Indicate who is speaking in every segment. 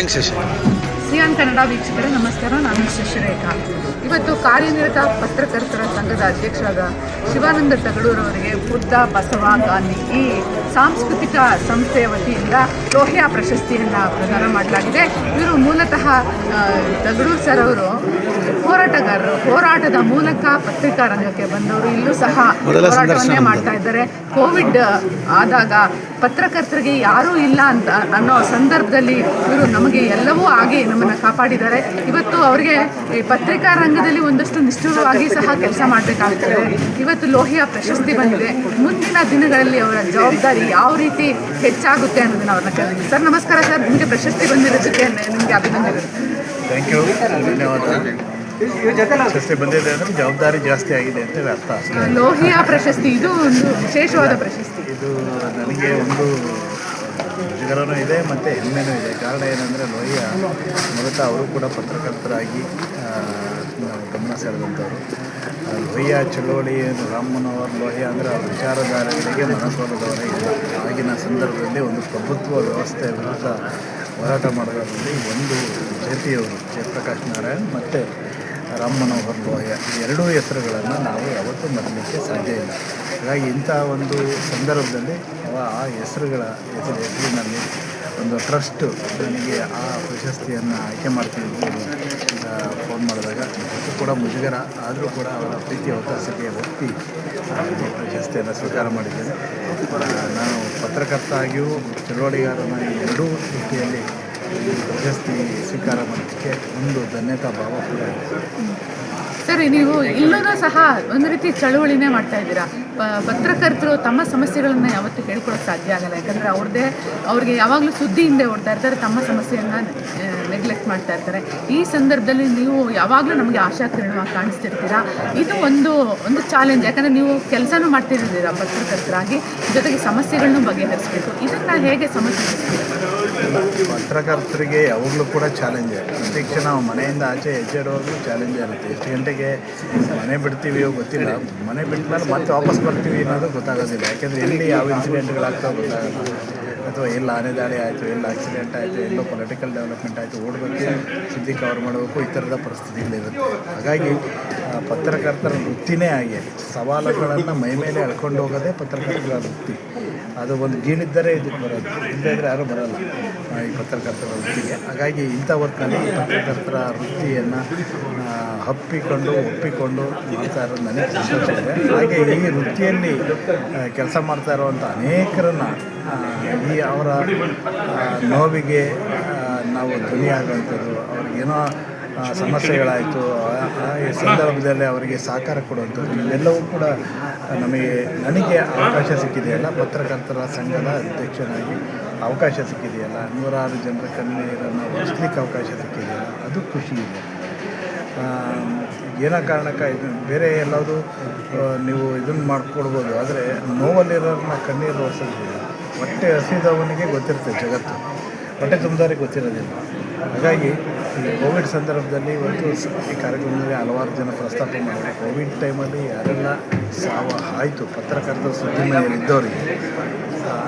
Speaker 1: Cling session
Speaker 2: Xi'an Kannada ವೀಕ್ಷಕರೇ, ನಮಸ್ಕಾರ. ನಾನು ಶಶಿರೇಖಾ. ಇವತ್ತು ಕಾರ್ಯನಿರತ ಪತ್ರಕರ್ತರ ಸಂಘದ ಅಧ್ಯಕ್ಷರಾದ ಶಿವಾನಂದ ತಗಡೂರವರಿಗೆ ಬುದ್ಧ ಬಸವ ಗಾಂಧಿ ಈ ಸಾಂಸ್ಕೃತಿಕ ಸಂಸ್ಥೆಯ ವತಿಯಿಂದ ಲೋಹಿಯಾ ಪ್ರಶಸ್ತಿಯನ್ನು ಪ್ರದಾನ ಮಾಡಲಾಗಿದೆ. ಇವರು ಮೂಲತಃ ತಗಡೂರ್ ಸರ್ ಅವರು ಹೋರಾಟಗಾರರು ಹೋರಾಟದ ಮೂಲಕ ಪತ್ರಿಕಾ ರಂಗಕ್ಕೆ ಬಂದವರು ಇಲ್ಲೂ ಸಹ ಹೋರಾಟವನ್ನೇ ಮಾಡ್ತಾ ಇದ್ದಾರೆ. ಕೋವಿಡ್ ಆದಾಗ ಪತ್ರಕರ್ತರಿಗೆ ಯಾರೂ ಇಲ್ಲ ಅಂತ ಅನ್ನೋ ಸಂದರ್ಭದಲ್ಲಿ ಇವರು ನಮಗೆ ಎಲ್ಲವೂ ಆಗಿ ನಮ್ಮನ್ನು ಕಾಪಾಡಿದ್ದಾರೆ. ಇವತ್ತು ಅವರಿಗೆ ಈ ಪತ್ರಿಕಾ ರಂಗದಲ್ಲಿ ಒಂದಷ್ಟು ನಿಷ್ಠುರವಾಗಿ ಸಹ ಕೆಲಸ ಮಾಡಬೇಕಾಗ್ತದೆ. ಇವತ್ತು ಲೋಹಿಯಾ ಪ್ರಶಸ್ತಿ ಬಂದಿದೆ. ಮುಂದಿನ ದಿನಗಳಲ್ಲಿ ಅವರ ಜವಾಬ್ದಾರಿ ಯಾವ ರೀತಿ ಹೆಚ್ಚಾಗುತ್ತೆ ಅನ್ನೋದನ್ನು ಅವ್ರನ್ನ ಕೇಳಿದ್ವಿ ಸರ್ ನಮಸ್ಕಾರ ಸರ್. ನಿಮಗೆ ಪ್ರಶಸ್ತಿ ಬಂದಿರೋದಕ್ಕೆ ನಿಮಗೆ ಅಭಿನಂದನೆಗಳು.
Speaker 3: ಥ್ಯಾಂಕ್ ಯು ಧನ್ಯವಾದ ಪ್ರಶಸ್ತಿ ಬಂದಿದೆ ಅಂದರೆ ಜವಾಬ್ದಾರಿ ಜಾಸ್ತಿ ಆಗಿದೆ ಅಂತ ಅರ್ಥ ಲೋಹಿಯ
Speaker 2: ಲೋಹಿಯಾ ಪ್ರಶಸ್ತಿ ಇದು ಒಂದು ವಿಶೇಷವಾದ ಪ್ರಶಸ್ತಿ.
Speaker 3: ಇದು ನನಗೆ ಒಂದು ಮುಜುಗರನೂ ಇದೆ ಮತ್ತು ಹೆಮ್ಮೆನೂ ಇದೆ. ಕಾರಣ ಏನಂದರೆ ಲೋಹಿಯ ಮೂಲತಃ ಅವರು ಕೂಡ ಪತ್ರಕರ್ತರಾಗಿ ನಾವು ಗಮನ ಸೆಳೆದಂಥವ್ರು. ಆ, ಲೋಹಿಯ ಚಳುವಳಿ ರಾಮನವರ್ ಮನೋಹರ್ ಲೋಹಿಯ ಅಂದರೆ ಅವ್ರ ವಿಚಾರಧಾರೆಗಳಿಗೆ ಮನಸ್ಸೋಲದವರೇ ಇಲ್ಲ. ಆಗಿನ ಸಂದರ್ಭದಲ್ಲಿ ಒಂದು ಪ್ರಭುತ್ವ ವ್ಯವಸ್ಥೆ ವಿರುದ್ಧ ಹೋರಾಟ ಮಾಡೋದ್ರಲ್ಲಿ ಒಂದು ಜಯತಿಯವರು ಜಯಪ್ರಕಾಶ್ ನಾರಾಯಣ್ ಮತ್ತು ರಾಮ್ ಮನೋಹರ್ ಲೋಹಿಯ ಎರಡೂ ಹೆಸರುಗಳನ್ನು ನಾವು ಯಾವತ್ತೂ ಮರಲಿಕ್ಕೆ ಸಾಧ್ಯ ಇಲ್ಲ. ಹಾಗಾಗಿ ಇಂಥ ಒಂದು ಸಂದರ್ಭದಲ್ಲಿ ಆ ಹೆಸರುಗಳ ಹೆಸರು ಹೆಸರಿನಲ್ಲಿ ಒಂದು ಟ್ರಸ್ಟು ನನಗೆ ಆ ಪ್ರಶಸ್ತಿಯನ್ನು ಆಯ್ಕೆ ಮಾಡ್ತೀನಿ ಫೋನ್ ಮಾಡಿದಾಗ ಕೂಡ ಮುಜುಗರ. ಆದರೂ ಕೂಡ ಅವರ ಪ್ರೀತಿ ಅವಕಾಶಕ್ಕೆ ಈ ಪ್ರಶಸ್ತಿಯನ್ನು ಸ್ವೀಕಾರ ಮಾಡಿದ್ದೇನೆ. ನಾನು ಪತ್ರಕರ್ತ ಆಗಿಯೂ ಚಳವಳಿಗಾರನ ಎರಡೂ ರೀತಿಯಲ್ಲಿ ಪ್ರಶಸ್ತಿ ಸ್ವೀಕಾರ ಮಾಡೋದಕ್ಕೆ ಒಂದು ಧನ್ಯತಾ ಭಾವ ಕೂಡ
Speaker 2: ಸರಿ, ನೀವು ಇಲ್ಲೂ ಸಹ ಒಂದು ರೀತಿ ಚಳುವಳಿನೇ ಮಾಡ್ತಾ ಇದ್ದೀರಾ? ಪತ್ರಕರ್ತರು ತಮ್ಮ ಸಮಸ್ಯೆಗಳನ್ನ ಯಾವತ್ತೂ ಹೇಳ್ಕೊಳಕ್ಕೆ ಸಾಧ್ಯ ಆಗಲ್ಲ. ಯಾಕಂದರೆ ಅವ್ರದ್ದೇ ಅವ್ರಿಗೆ ಯಾವಾಗಲೂ ಸುದ್ದಿ ಹಿಂದೆ ಓಡ್ತಾ ಇರ್ತಾರೆ, ತಮ್ಮ ಸಮಸ್ಯೆಯನ್ನು ನೆಗ್ಲೆಕ್ಟ್ ಮಾಡ್ತಾ ಇರ್ತಾರೆ. ಈ ಸಂದರ್ಭದಲ್ಲಿ ನೀವು ಯಾವಾಗಲೂ ನಮಗೆ ಆಶಾಕಿರಣವಾಗಿ ಕಾಣಿಸ್ತಿರ್ತೀರಾ? ಇದು ಒಂದು ಒಂದು ಚಾಲೆಂಜ್ ಯಾಕಂದರೆ ನೀವು ಕೆಲಸನೂ ಮಾಡ್ತಿದ್ದೀರಾ ಪತ್ರಕರ್ತರಾಗಿ? ಜೊತೆಗೆ ಸಮಸ್ಯೆಗಳನ್ನು ಬಗೆಹರಿಸಬೇಕು. ಇದನ್ನು ಹೇಗೆ ಸಮಸ್ಯೆ
Speaker 3: ಪತ್ರಕರ್ತರಿಗೆ ಯಾವಾಗಲೂ ಕೂಡ ಚಾಲೆಂಜ್ ಪ್ರತ್ಯಕ್ಷ ನಾವು ಮನೆಯಿಂದ ಆಚೆ ಹೆಜ್ಜೆ ಇಡುವಾಗಲೂ ಚಾಲೆಂಜ್ ಆಗುತ್ತೆ ಎಷ್ಟು ಗಂಟೆಗೆ ಮನೆ ಬಿಡ್ತೀವಿಯೋ ಗೊತ್ತಿಲ್ಲ. ಮನೆ ಬಿಟ್ಟ ಮೇಲೆ ಮತ್ತೆ ವಾಪಸ್ ಬರ್ತೀವಿ ಅನ್ನೋದು ಗೊತ್ತಾಗೋದಿಲ್ಲ. ಯಾಕೆಂದರೆ ಎಲ್ಲಿ ಯಾವ ಇನ್ಸಿಡೆಂಟ್ಗಳಾಗ್ತಾವೆ ಗೊತ್ತಾಗಲ್ಲ. ಅಥವಾ ಎಲ್ಲ ಆನೆ ದಾಳಿ ಆಯಿತು, ಎಲ್ಲ ಆಕ್ಸಿಡೆಂಟ್ ಆಯಿತು, ಎಲ್ಲೋ ಪೊಲಿಟಿಕಲ್ ಡೆವಲಪ್ಮೆಂಟ್ ಆಯಿತು, ಓಡಬೇಕು, ಸುದ್ದಿ ಕವರ್ ಮಾಡಬೇಕು, ಈ ಥರದ ಪರಿಸ್ಥಿತಿಗಳಿರುತ್ತೆ. ಹಾಗಾಗಿ ಪತ್ರಕರ್ತರ ವೃತ್ತಿನೇ ಆಗಿ ಸವಾಲುಗಳನ್ನು ಮೈ ಮೇಲೆ ಎಳ್ಕೊಂಡು ಹೋಗೋದೇ ಪತ್ರಕರ್ತರ ವೃತ್ತಿ. ಅದು ಒಂದು ಗೀಳಿದ್ದರೆ ಇದಕ್ಕೆ ಬರೋದು. ಇಲ್ಲದಿದ್ದರೆ ಯಾರೂ ಬರೋಲ್ಲ. ಈ ಪತ್ರಕರ್ತರ ವೃತ್ತಿಗೆ. ಹಾಗಾಗಿ ಇಂಥ ಹೊತ್ತಿನಲ್ಲಿ ಪತ್ರಕರ್ತರ ವೃತ್ತಿಯನ್ನು ಹಪ್ಪಿಕೊಂಡು, ಒಪ್ಪಿಕೊಂಡು ಮಾಡ್ತಾ ಇರೋದು ನನಗೆ ಸಂತೋಷ ಇದೆ. ಹಾಗೆ ಈ ವೃತ್ತಿಯಲ್ಲಿ ಕೆಲಸ ಮಾಡ್ತಾ ಇರುವಂಥ ಅನೇಕರನ್ನು ಈ ಅವರ ನೋವಿಗೆ ನಾವು ಧ್ವನಿಯಾಗುವಂಥದ್ದು, ಅವ್ರಿಗೇನೋ ಸಮಸ್ಯೆಗಳಾಯಿತು. ಈ ಸಂದರ್ಭದಲ್ಲಿ ಅವರಿಗೆ ಸಹಕಾರ ಕೊಡುವಂಥದ್ದು. ಇವೆಲ್ಲವೂ ಕೂಡ ನಮಗೆ, ನನಗೆ ಅವಕಾಶ ಸಿಕ್ಕಿದೆಯಲ್ಲ. ಪತ್ರಕರ್ತರ ಸಂಘದ ಅಧ್ಯಕ್ಷನಾಗಿ ಅವಕಾಶ ಸಿಕ್ಕಿದೆಯಲ್ಲ. ನೂರಾರು ಜನರ ಕಣ್ಣೀರನ್ನು ಒರೆಸ್ಲಿಕ್ಕೆ ಅವಕಾಶ ಸಿಕ್ಕಿದೆಯಲ್ಲ. ಅದು ಖುಷಿ ಇದೆ. ಏನೋ ಕಾರಣಕ್ಕೆ ಇದು ಬೇರೆ ಎಲ್ಲಾದರೂ ನೀವು ಇದನ್ನು ಮಾಡಿಕೊಡ್ಬೋದು. ಆದರೆ ನೋವಲ್ಲಿರೋರನ್ನ ಕಣ್ಣೀರು ಒರೆಸೋದಿಲ್ಲ. ಹೊಟ್ಟೆ ಹಸಿದವನಿಗೆ ಗೊತ್ತಿರುತ್ತೆ ಜಗತ್ತು. ಹೊಟ್ಟೆ ತುಂಬಿದವ್ರಿಗೆ ಗೊತ್ತಿರೋದಿಲ್ಲ. ಹಾಗಾಗಿ ಈ ಕೋವಿಡ್ ಸಂದರ್ಭದಲ್ಲಿ ಇವತ್ತು ಈ ಕಾರ್ಯಕ್ರಮದಲ್ಲಿ ಹಲವಾರು ಜನ ಪ್ರಸ್ತಾಪ ಮಾಡಿದ್ರು. ಕೋವಿಡ್ ಟೈಮಲ್ಲಿ ಯಾರೆಲ್ಲ ಸಾವ ಆಯಿತು, ಪತ್ರಕರ್ತರು ಸುದ್ದಿ ಇದ್ದವರಿಗೆ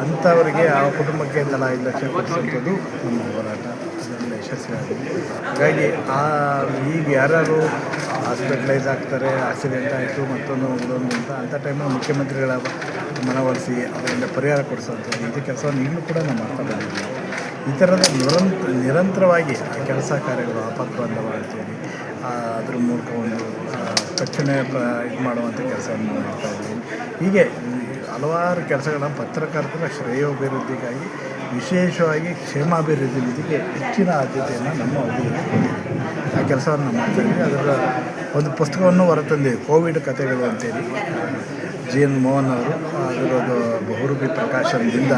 Speaker 3: ಅಂಥವರಿಗೆ ಆ ಕುಟುಂಬಕ್ಕೆ ತಲಾ ಐದು ಲಕ್ಷ ಕೊಡಿಸುವಂಥದ್ದು ನಮ್ಮ ಹೋರಾಟ. ಅದರಲ್ಲಿ ಯಶಸ್ವಿಯಾಗಿದೆ. ಹಾಗಾಗಿ ಆ, ಈಗ ಯಾರ್ಯಾರು ಹಾಸ್ಪಿಟಲೈಸ್ ಆಗ್ತಾರೆ, ಆಕ್ಸಿಡೆಂಟ್ ಆಯಿತು, ಮತ್ತೊಂದು ಇದೊಂದು ಅಂತ, ಅಂಥ ಟೈಮಲ್ಲಿ ಮುಖ್ಯಮಂತ್ರಿಗಳ ಮನವೊಲಿಸಿ ಅವರಿಂದ ಪರಿಹಾರ ಕೊಡಿಸುವಂಥದ್ದು ಇದು ಕೆಲಸವನ್ನು ಈಗಲೂ ಕೂಡ ನಾವು ಮಾಡ್ತಾ ಬಂದಿದ್ದೀವಿ. ಈ ಥರದ ನಿರಂತ ನಿರಂತರವಾಗಿ ಕೆಲಸ ಕಾರ್ಯಗಳು ಆಪತ್ಬಂಧ ಮಾಡ್ತೀವಿ ಅದ್ರ ಮೂಲಕ ಒಂದು ತಕ್ಷಣ ಇದು ಮಾಡುವಂಥ ಕೆಲಸವನ್ನು ಮಾಡ್ತಾ ಇದ್ದೀವಿ. ಹೀಗೆ ಹಲವಾರು ಕೆಲಸಗಳನ್ನು ಪತ್ರಕರ್ತರ ಶ್ರೇಯೋಭಿವೃದ್ಧಿಗಾಗಿ, ವಿಶೇಷವಾಗಿ ಕ್ಷೇಮಾಭಿವೃದ್ಧಿ ನಿಧಿಗೆ ಹೆಚ್ಚಿನ ಆದ್ಯತೆಯನ್ನು ನಮ್ಮ ಅಭಿವೃದ್ಧಿ ಆ ಕೆಲಸವನ್ನು ಮಾಡ್ತಾ ಇದ್ದೀವಿ. ಅದರ ಒಂದು ಪುಸ್ತಕವನ್ನು ಹೊರತಂದಿದೆ, ಕೋವಿಡ್ ಕಥೆಗಳು ಅಂತೇಳಿ. ಜಿ. ಎನ್. ಮೋಹನ್ ಅವರು ಅದರದ್ದು ಬಹುರೂಪಿ ಪ್ರಕಾಶನದಿಂದ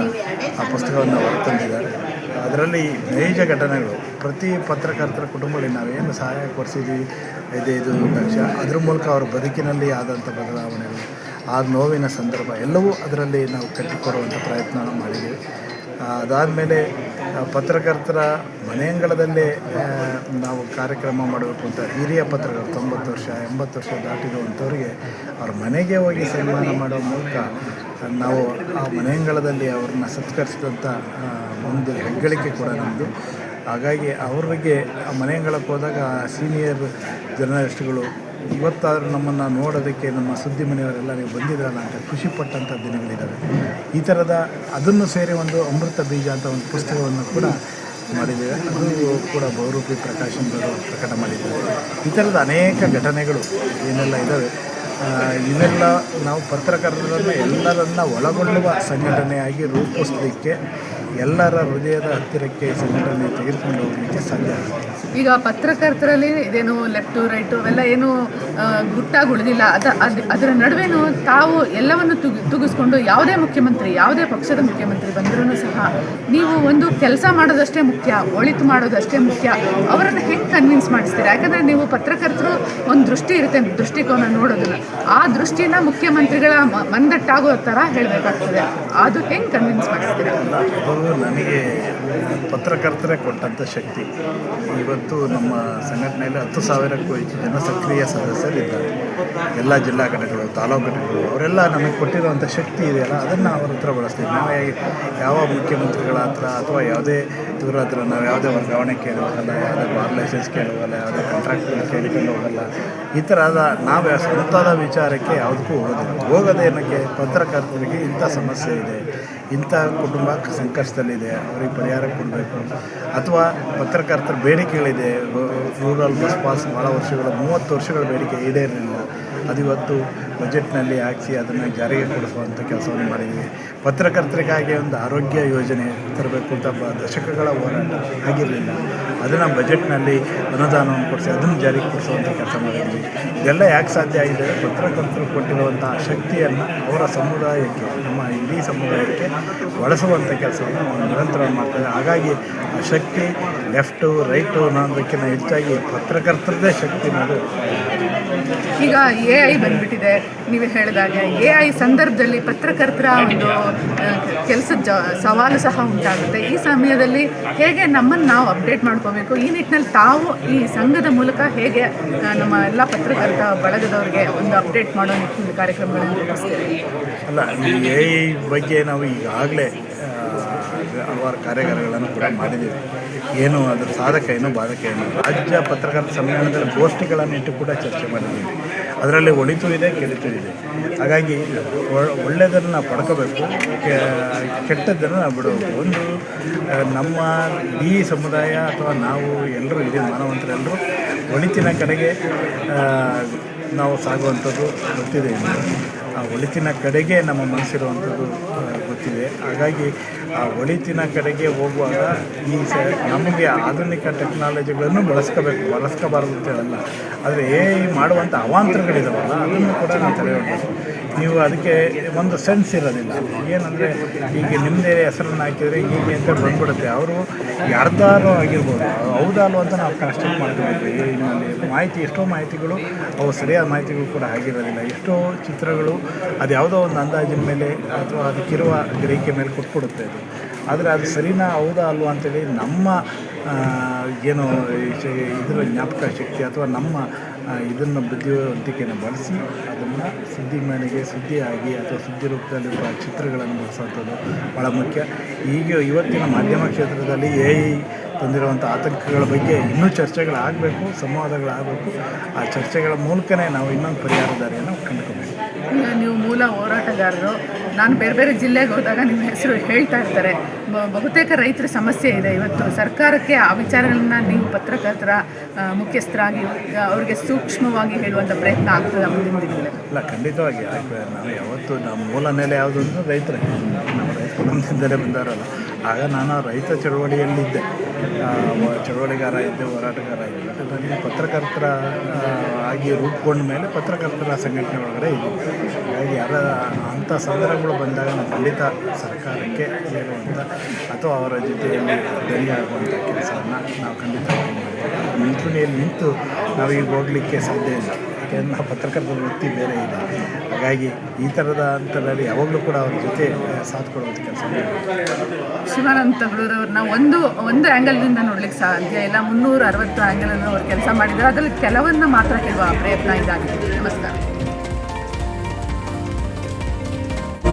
Speaker 3: ಆ ಪುಸ್ತಕವನ್ನು ಹೊರತಂದಿದ್ದಾರೆ. ಅದರಲ್ಲಿ ನೈಜ ಘಟನೆಗಳು. ಪ್ರತಿ ಪತ್ರಕರ್ತರ ಕುಟುಂಬಗಳಿಗೆ ನಾವೇನು ಸಹಾಯ ಕೊಡಿಸಿದ್ವಿ, ಇದೆ, ಇದು ಲಕ್ಷ ಅದ್ರ ಮೂಲಕ ಅವ್ರ ಬದುಕಿನಲ್ಲಿ ಆದಂಥ ಬದಲಾವಣೆಗಳು, ಆ ನೋವಿನ ಸಂದರ್ಭ, ಎಲ್ಲವೂ ಅದರಲ್ಲಿ ನಾವು ಕಟ್ಟಿಕೊಡುವಂಥ ಪ್ರಯತ್ನ ಮಾಡಿದ್ದೀವಿ ಅದಾದಮೇಲೆ ಪತ್ರಕರ್ತರ ಮನೆಯಂಗಳದಲ್ಲೇ ನಾವು ಕಾರ್ಯಕ್ರಮ ಮಾಡಬೇಕು ಅಂತ ಹಿರಿಯ ಪತ್ರಕರ್ತರು, ತೊಂಬತ್ತು ವರ್ಷ, ಎಂಬತ್ತು ವರ್ಷ ದಾಟಿರುವಂಥವ್ರಿಗೆ ಅವ್ರ ಮನೆಗೆ ಹೋಗಿ ಸನ್ಮಾನ ಮಾಡೋ ಮೂಲಕ ನಾವು ಆ ಮನೆಯಂಗಳದಲ್ಲಿ ಅವ್ರನ್ನ ಸತ್ಕರಿಸಿದಂಥ ಒಂದು ಹೆಗ್ಗಳಿಕೆ ಕೂಡ ನಮ್ಮದು ಹಾಗಾಗಿ ಅವ್ರಿಗೆ ಆ ಮನೆಯಂಗಳಕ್ಕೆ ಹೋದಾಗ ಸೀನಿಯರ್ ಜರ್ನಲಿಸ್ಟ್ಗಳು, ಇವತ್ತಾದರೂ ನಮ್ಮನ್ನು ನೋಡೋದಕ್ಕೆ ನಮ್ಮ ಸುದ್ದಿ ಮನೆಯವರೆಲ್ಲ ನೀವು ಬಂದಿದ್ರಲ್ಲ ಅಂತ ಖುಷಿಪಟ್ಟಂಥ ದಿನಗಳಿದ್ದಾವೆ ಈ ಥರದ ಅದನ್ನು ಸೇರಿ ಒಂದು ಅಮೃತ ಬೀಜ ಅಂತ ಒಂದು ಪುಸ್ತಕವನ್ನು ಕೂಡ ಮಾಡಿದ್ದೇವೆ. ಅದು ಕೂಡ ಬಹುರೂಪಿ ಪ್ರಕಾಶನದವರು ಪ್ರಕಟ ಮಾಡಿದ್ದಾರೆ. ಈ ಥರದ ಅನೇಕ ಘಟನೆಗಳು ಏನೆಲ್ಲ ಇದ್ದಾವೆ ಇವೆಲ್ಲ ನಾವು ಪತ್ರಕರ್ತರನ್ನು ಎಲ್ಲರನ್ನ ಒಳಗೊಳ್ಳುವ ಸಂಘಟನೆಯಾಗಿ ರೂಪಿಸಲಿಕ್ಕೆ ಎಲ್ಲರ ಹೃದಯದ ಹತ್ತಿರಕ್ಕೆ ಸಂಘಟನೆ ತೆಗೆದುಕೊಂಡು ಹೋಗಲಿಕ್ಕೆ ಸಾಧ್ಯ ಆಗುತ್ತೆ.
Speaker 2: ಈಗ ಪತ್ರಕರ್ತರಲ್ಲಿ ಇದೇನು ಲೆಫ್ಟು ರೈಟು ಅವೆಲ್ಲ ಏನು ಗುಟ್ಟಾಗಿ ಉಳಿದಿಲ್ಲ ಅದ, ಅದು, ಅದರ ನಡುವೆನೂ ತಾವು ಎಲ್ಲವನ್ನು ತುಗಿ, ತುಗಿಸ್ಕೊಂಡು ಯಾವುದೇ ಮುಖ್ಯಮಂತ್ರಿ, ಯಾವುದೇ ಪಕ್ಷದ ಮುಖ್ಯಮಂತ್ರಿ ಬಂದರೂ ಸಹ ನೀವು ಒಂದು ಕೆಲಸ ಮಾಡೋದಷ್ಟೇ ಮುಖ್ಯ, ಒಳಿತು ಮಾಡೋದಷ್ಟೇ ಮುಖ್ಯ. ಅವರನ್ನು ಹೆಂಗೆ ಕನ್ವಿನ್ಸ್ ಮಾಡಿಸ್ತೀರಾ? ಯಾಕಂದರೆ ನೀವು ಪತ್ರಕರ್ತರು ಒಂದು ದೃಷ್ಟಿ ಇರುತ್ತೆ, ದೃಷ್ಟಿಕೋನ ನೋಡೋದಿಲ್ಲ ಆ ದೃಷ್ಟಿನ ಮುಖ್ಯಮಂತ್ರಿಗಳ ಮಂದಟ್ಟಾಗೋ ಥರ ಹೇಳಬೇಕಾಗ್ತದೆ. ಅದು ಹೆಂಗೆ ಕನ್ವಿನ್ಸ್ ಮಾಡಿಸ್ತೀರಿ?
Speaker 3: ನನಗೆ ಪತ್ರಕರ್ತರೇ ಕೊಟ್ಟಂಥ ಶಕ್ತಿ. ಇವತ್ತು ನಮ್ಮ ಸಂಘಟನೆಯಲ್ಲಿ ಹತ್ತು ಸಾವಿರಕ್ಕೂ ಹೆಚ್ಚು ಜನ ಸಕ್ರಿಯ ಸದಸ್ಯರಿದ್ದಾರೆ. ಎಲ್ಲ ಜಿಲ್ಲಾ ಘಟಕಗಳು, ತಾಲೂಕು ಘಟಕಗಳು, ಅವರೆಲ್ಲ ನಮಗೆ ಕೊಟ್ಟಿರುವಂಥ ಶಕ್ತಿ ಇದೆಯಲ್ಲ, ಅದನ್ನು ಅವ್ರ ಹತ್ರ ಬಳಸ್ತೀವಿ. ನಾವೇ ಯಾವ ಮುಖ್ಯಮಂತ್ರಿಗಳ ಹತ್ರ ಅಥವಾ ಯಾವುದೇ ಇವ್ರ ಹತ್ರ ನಾವು ಯಾವುದೇ ವರ್ಗಾವಣೆ ಕೇಳುವಾಗಲ್ಲ ಯಾವುದೇ ಬಾರ್ ಲೈಸೆನ್ಸ್ ಕೇಳುವಲ್ಲ, ಯಾವುದೇ ಕಾಂಟ್ರಾಕ್ಟ್ ಕೇಳಿಕೊಂಡು ಹೋಗಲ್ಲ, ಈ ಥರದ ನಾವು ಸ್ವಂತದ ವಿಚಾರಕ್ಕೆ ಯಾವುದಕ್ಕೂ ಹೋಗೋದಿಲ್ಲ. ಹೋಗೋದೇನಕ್ಕೆ? ಪತ್ರಕರ್ತರಿಗೆ ಇಂಥ ಸಮಸ್ಯೆ ಇದೆ. ಇಂಥ ಕುಟುಂಬ ಸಂಕಷ್ಟದಲ್ಲಿದೆ, ಅವರಿಗೆ ಪರಿಹಾರ ಕೊಡಬೇಕು. ಅಥವಾ ಪತ್ರಕರ್ತರ ಬೇಡಿಕೆಗಳಿದೆ ರೂರಲ್ ಬಸ್ ಪಾಸ್ ಭಾಳ ವರ್ಷಗಳ, ಮೂವತ್ತು ವರ್ಷಗಳ ಬೇಡಿಕೆ ಈಡೇರಲಿಲ್ಲ ಅದು ಇವತ್ತು ಬಜೆಟ್ನಲ್ಲಿ ಹಾಕಿಸಿ ಅದನ್ನು ಜಾರಿಗೆ ಕೊಡಿಸುವಂಥ ಕೆಲಸವನ್ನು ಮಾಡಿದ್ದೀವಿ ಪತ್ರಕರ್ತರಿಗಾಗಿ ಒಂದು ಆರೋಗ್ಯ ಯೋಜನೆ ತರಬೇಕು ಅಂತ ಬ ದಶಕಗಳ ಹೋರಾಟ ಆಗಿರಲಿಲ್ಲ. ಅದನ್ನು ಬಜೆಟ್ನಲ್ಲಿ ಅನುದಾನವನ್ನು ಕೊಡಿಸಿ ಅದನ್ನು ಜಾರಿಗೆ ಕೊಡಿಸುವಂಥ ಕೆಲಸ ಮಾಡಿದ್ವಿ. ಇದೆಲ್ಲ ಯಾಕೆ ಸಾಧ್ಯ ಆಗಿದೆ? ಪತ್ರಕರ್ತರು ಕೊಟ್ಟಿರುವಂಥ ಶಕ್ತಿಯನ್ನು ಅವರ ಸಮುದಾಯಕ್ಕೆ, ನಮ್ಮ ಇಡೀ ಸಮುದಾಯಕ್ಕೆ ಬಳಸುವಂಥ ಕೆಲಸವನ್ನು ನಿರಂತರ ಮಾಡ್ತಾರೆ. ಹಾಗಾಗಿ ಶಕ್ತಿ ಲೆಫ್ಟು ರೈಟು ಅನ್ನೋದಕ್ಕಿಂತ ಹೆಚ್ಚಾಗಿ ಪತ್ರಕರ್ತರದೇ ಶಕ್ತಿ ಅನ್ನೋದು
Speaker 2: ಈಗ ಎ ಐ ಬಂದ್ಬಿಟ್ಟಿದೆ. ನೀವು ಹೇಳಿದಾಗ ಎ ಐ ಸಂದರ್ಭದಲ್ಲಿ ಪತ್ರಕರ್ತರ ಒಂದು ಕೆಲಸದ ಜ ಸವಾಲು ಸಹ ಉಂಟಾಗುತ್ತೆ. ಈ ಸಮಯದಲ್ಲಿ ಹೇಗೆ ನಮ್ಮನ್ನು ನಾವು ಅಪ್ಡೇಟ್ ಮಾಡ್ಕೋಬೇಕು? ಈ ನಿಟ್ಟಿನಲ್ಲಿ ತಾವು ಈ ಸಂಘದ ಮೂಲಕ ಹೇಗೆ ನಮ್ಮ ಎಲ್ಲ ಪತ್ರಕರ್ತ ಬಳಗದವ್ರಿಗೆ ಒಂದು ಅಪ್ಡೇಟ್ ಮಾಡೋ ನಿಟ್ಟಿನಲ್ಲಿ ಕಾರ್ಯಕ್ರಮಗಳನ್ನು
Speaker 3: ಅಲ್ಲ ಈ ಎ ಐ ಬಗ್ಗೆ ನಾವು ಈಗಾಗಲೇ ಹಲವಾರು ಕಾರ್ಯಾಗಾರಗಳನ್ನು ಕೂಡ ಮಾಡಿದ್ದೀವಿ. ಏನು ಅದರ ಸಾಧಕ ಏನು ಬಾಧಕ ಏನು? ರಾಜ್ಯ ಪತ್ರಕರ್ತ ಸಮ್ಮೇಳನದಲ್ಲಿ ಗೋಷ್ಠಿಗಳನ್ನು ಇಟ್ಟು ಕೂಡ ಚರ್ಚೆ ಮಾಡಿದ್ದೀವಿ. ಅದರಲ್ಲಿ ಒಳಿತು ಇದೆ ಕೆಡಿತು ಇದೆ. ಹಾಗಾಗಿ ಒಳ್ಳೆಯದನ್ನು ನಾವು ಪಡ್ಕೋಬೇಕು ಕೆಟ್ಟದ್ದನ್ನು ನಾವು ಬಿಡಬೇಕು. ಒಂದು ನಮ್ಮ ಈ ಸಮುದಾಯ ಅಥವಾ ನಾವು ಎಲ್ಲರೂ ಇದೇ ಮಾನವಂತರೆಲ್ಲರೂ ಒಳಿತಿನ ಕಡೆಗೆ ನಾವು ಸಾಗುವಂಥದ್ದು ಗೊತ್ತಿದೆ. ಆ ಒಳಿತಿನ ಕಡೆಗೆ ನಮ್ಮ ಮನಸ್ಸಿರುವಂಥದ್ದು ಗೊತ್ತಿದೆ. ಹಾಗಾಗಿ ಆ ಒಳಿತಿನ ಕಡೆಗೆ ಹೋಗುವಾಗ ಈ ಸ ನಮಗೆ ಆಧುನಿಕ ಟೆಕ್ನಾಲಜಿಗಳನ್ನು ಬಳಸ್ಕೋಬೇಕು, ಬಳಸ್ಕೋಬಾರ್ದು ಅಂತ ಹೇಳಲ್ಲ. ಆದರೆ ಏ ಮಾಡುವಂಥ ಅವಾಂತರಗಳಿದಾವಲ್ಲ, ಅದನ್ನು ಕೂಡ ನಾವು ತಡೆ ನೀವು ಅದಕ್ಕೆ ಒಂದು ಸೆನ್ಸ್ ಇರೋದಿಲ್ಲ. ಏನಂದರೆ ಈಗ ನಿಮ್ಮದೇ ಹೆಸರನ್ನು ಹಾಕಿದರೆ ಹೀಗೆ ಅಂತ ಬಂದ್ಬಿಡುತ್ತೆ. ಅವರು ಯಾರ್ದಾರು ಆಗಿರ್ಬೋದು ಹೌದಾ ಅಲ್ವಾ ಅಂತ ನಾವು ಕನ್ಸ್ಟ್ರಕ್ಟ್ ಮಾಡ್ಕೋಬೇಕು ಏನಲ್ಲಿ ಮಾಹಿತಿ, ಎಷ್ಟೋ ಮಾಹಿತಿಗಳು, ಅವು ಸರಿಯಾದ ಮಾಹಿತಿಗಳು ಕೂಡ ಆಗಿರೋದಿಲ್ಲ. ಎಷ್ಟೋ ಚಿತ್ರಗಳು ಅದು ಯಾವುದೋ ಒಂದು ಅಂದಾಜಿನ ಮೇಲೆ ಅಥವಾ ಅದಕ್ಕಿರುವ ಗ್ರಹಿಕೆ ಮೇಲೆ ಕೊಟ್ಬಿಡುತ್ತೆ ಅದು. ಆದರೆ ಅದು ಸರಿನಾ ಹೌದಾ ಅಲ್ವಾ ಅಂತೇಳಿ ನಮ್ಮ ಏನು ಇದರ ಜ್ಞಾಪಕ ಶಕ್ತಿ ಅಥವಾ ನಮ್ಮ ಇದನ್ನು ಬುದ್ಧಿವಂತಿಕೆಯನ್ನು ಬಳಸಿ ಅದನ್ನು ಸುದ್ದಿ ಮನೆಗೆ ಸುದ್ದಿಯಾಗಿ ಅಥವಾ ಸುದ್ದಿ ರೂಪದಲ್ಲಿರುವ ಚಿತ್ರಗಳನ್ನು ಬಳಸುವಂಥದ್ದು ಭಾಳ ಮುಖ್ಯ. ಈಗ ಇವತ್ತಿನ ಮಾಧ್ಯಮ ಕ್ಷೇತ್ರದಲ್ಲಿ ಎ ಐ ತಂದಿರುವಂಥ ಆತಂಕಗಳ ಬಗ್ಗೆ ಇನ್ನೂ ಚರ್ಚೆಗಳಾಗಬೇಕು, ಸಂವಾದಗಳಾಗಬೇಕು. ಆ ಚರ್ಚೆಗಳ ಮೂಲಕನೇ ನಾವು ಇನ್ನೊಂದು ಪರಿಹಾರ ದಾರಿಯನ್ನು ಕಂಡುಕೋಬೇಕು
Speaker 2: ನೀವು ಮೂಲ ಹೋರಾಟಗಾರರು ನಾನು ಬೇರೆ ಬೇರೆ ಜಿಲ್ಲೆಗೆ ಹೋದಾಗ ನಿಮ್ಮ ಹೆಸರು ಹೇಳ್ತಾ ಇರ್ತಾರೆ. ಬಹುತೇಕ ರೈತರ ಸಮಸ್ಯೆ ಇದೆ ಇವತ್ತು. ಸರ್ಕಾರಕ್ಕೆ ಆ ವಿಚಾರಗಳನ್ನ ನೀವು ಪತ್ರಕರ್ತರ ಮುಖ್ಯಸ್ಥರಾಗಿ ಅವ್ರಿಗೆ ಸೂಕ್ಷ್ಮವಾಗಿ ಹೇಳುವಂಥ ಪ್ರಯತ್ನ ಆಗ್ತದೆ ಮುಂದಿನ
Speaker 3: ಇಲ್ಲ, ಖಂಡಿತವಾಗಿ ನಾವು ಯಾವತ್ತು ನಮ್ಮ ಮೂಲ ನೆಲೆ ಯಾವುದು ಅಂದರೆ ರೈತರೇ. ನಮ್ಮ ರೈತರು ನಮ್ಮ ಬಂದವರಲ್ಲ. ಆಗ ನಾನು ರೈತ ಚಳವಳಿಯಲ್ಲಿದ್ದೆ. ಚಳವಳಿಗಾರ ಇದ್ದೆ ಹೋರಾಟಗಾರ ಇದ್ದೆ. ನನಗೆ ಪತ್ರಕರ್ತರ ಆಗಿ ರೂಪುಗೊಂಡ ಮೇಲೆ ಪತ್ರಕರ್ತರ ಸಂಘಟನೆ ಒಳಗಡೆ ಇದೆ. ಹಾಗಾಗಿ ಯಾರ ಅಂಥ ಸಂದರ್ಭಗಳು ಬಂದಾಗ ನಾವು ಖಂಡಿತ ಸರ್ಕಾರಕ್ಕೆ ಹೇಳುವಂಥ ಅಥವಾ ಅವರ ಜೊತೆಯಲ್ಲಿ ಧ್ವನಿಯಾಗುವಂಥ ಕೆಲಸವನ್ನು ನಾವು ಖಂಡಿತ. ಮುಂಚೂಣಿಯಲ್ಲಿ ನಿಂತು ನಾವೀಗ ಹೋಗಲಿಕ್ಕೆ ಸಾಧ್ಯ ಇಲ್ಲ. ಯಾಕೆಂದ್ರೆ ನಾವು ಪತ್ರಕರ್ತರ ವೃತ್ತಿ ಬೇರೆ ಇದೆ. ಹಾಗಾಗಿ ಈ ಥರದ ಹಂತದಲ್ಲಿ ಯಾವಾಗಲೂ ಕೂಡ ಅವ್ರ ಜೊತೆ ಸಾಥ್ ಕೊಡುವಂಥ ಕೆಲಸ.
Speaker 2: ಶಿವಾನಂದ ತಗಳೂರವ್ರನ್ನ ಒಂದು ಒಂದು ಆ್ಯಂಗಲ್ನಿಂದ ನೋಡ್ಲಿಕ್ಕೆ ಸಾಧ್ಯ ಇಲ್ಲ. ಮುನ್ನೂರ ಅರವತ್ತು ಆ್ಯಂಗಲನ್ನು ಅವ್ರು ಕೆಲಸ ಮಾಡಿದ್ರು ಅದರಲ್ಲಿ ಕೆಲವನ್ನ ಮಾತ್ರ ಹೇಳುವ ಪ್ರಯತ್ನ ಇದಾಗಿದೆ. ನಮಸ್ಕಾರ.